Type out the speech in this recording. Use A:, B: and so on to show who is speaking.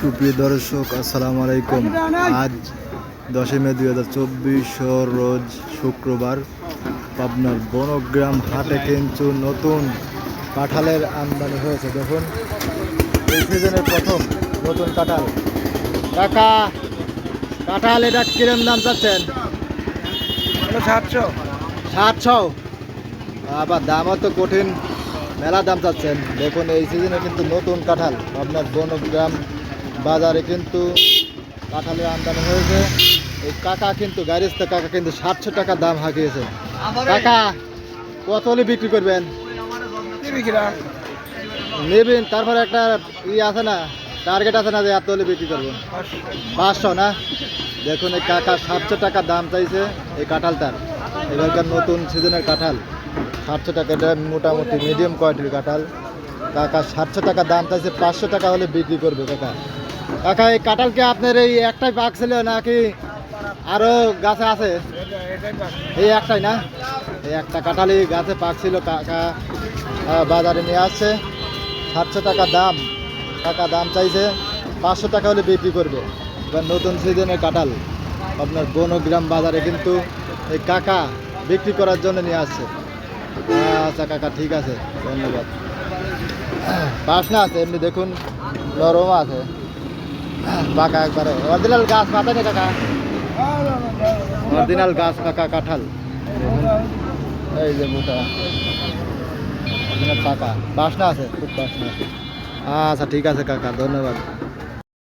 A: সুপ্রিয় দর্শক আসসালামু আলাইকুম। আজ দশই মে দুই হাজার চব্বিশ রোজ শুক্রবার। পাবনার বনগ্রাম হাটে কিন্তু নতুন কাঁঠালের আমদানি হয়েছে। দেখুন এই সিজনের প্রথম নতুন কাঁঠাল। কাকা কাঁঠাল এটা কিরম দাম চাচ্ছেন?
B: সাতশো।
A: সাতশো? আবার দামও তো কঠিন। মেলা দাম চাচ্ছেন। দেখুন এই সিজনে কিন্তু নতুন কাঁঠাল। আপনার বনগ্রাম বাজারে কিন্তু কাঁঠালের আমদানি হয়েছে। এই কাকা কিন্তু গাড়িস্তে কাকা কিন্তু সাতশো টাকা দাম হাঁকিয়েছে। কাকা কত হলে বিক্রি করবেন? নেবেন তারপরে একটা ই আছে না টার্গেট আছে না যে এত হলে বিক্রি করবেন? পাঁচশো না? দেখুন এই কাকা সাতশো টাকা দাম চাইছে এই কাঁঠালটার। এবারকার নতুন সিজনের কাঁঠাল। সাতশো টাকা এটা মোটামুটি মিডিয়াম কোয়ালিটির কাঁঠাল। কাকা সাতশো টাকা দাম চাইছে, পাঁচশো টাকা হলে বিক্রি করবে কাকা। কাকা, এই কাঁঠালকে আপনার এই একটাই পাক ছিল নাকি আরও গাছে আছে? এই একটাই না? এই একটা কাঁঠালই গাছে পাক ছিল কাকা। বাজারে নিয়ে আসছে। সাতশো টাকা দাম। টাকা দাম চাইছে, পাঁচশো টাকা হলে বিক্রি করবে। এবার নতুন সিজনের কাঁঠাল। আপনার বনগ্রাম বাজারে কিন্তু এই কাকা বিক্রি করার জন্য নিয়ে আসছে। আচ্ছা কাকা ঠিক আছে, ধন্যবাদ। বাসনা আছে, এমনি দেখুন নরম আছে। পাকা একবারে। অরিজিনাল গাছ পাতা নেই কাকা? অরিজিনাল গাছ পাকা কাঁঠাল। এই যে মোটা। অরিজিনাল পাকা। বাসনা আছে, খুব বাসনা আছে। আচ্ছা ঠিক আছে কাকা, ধন্যবাদ।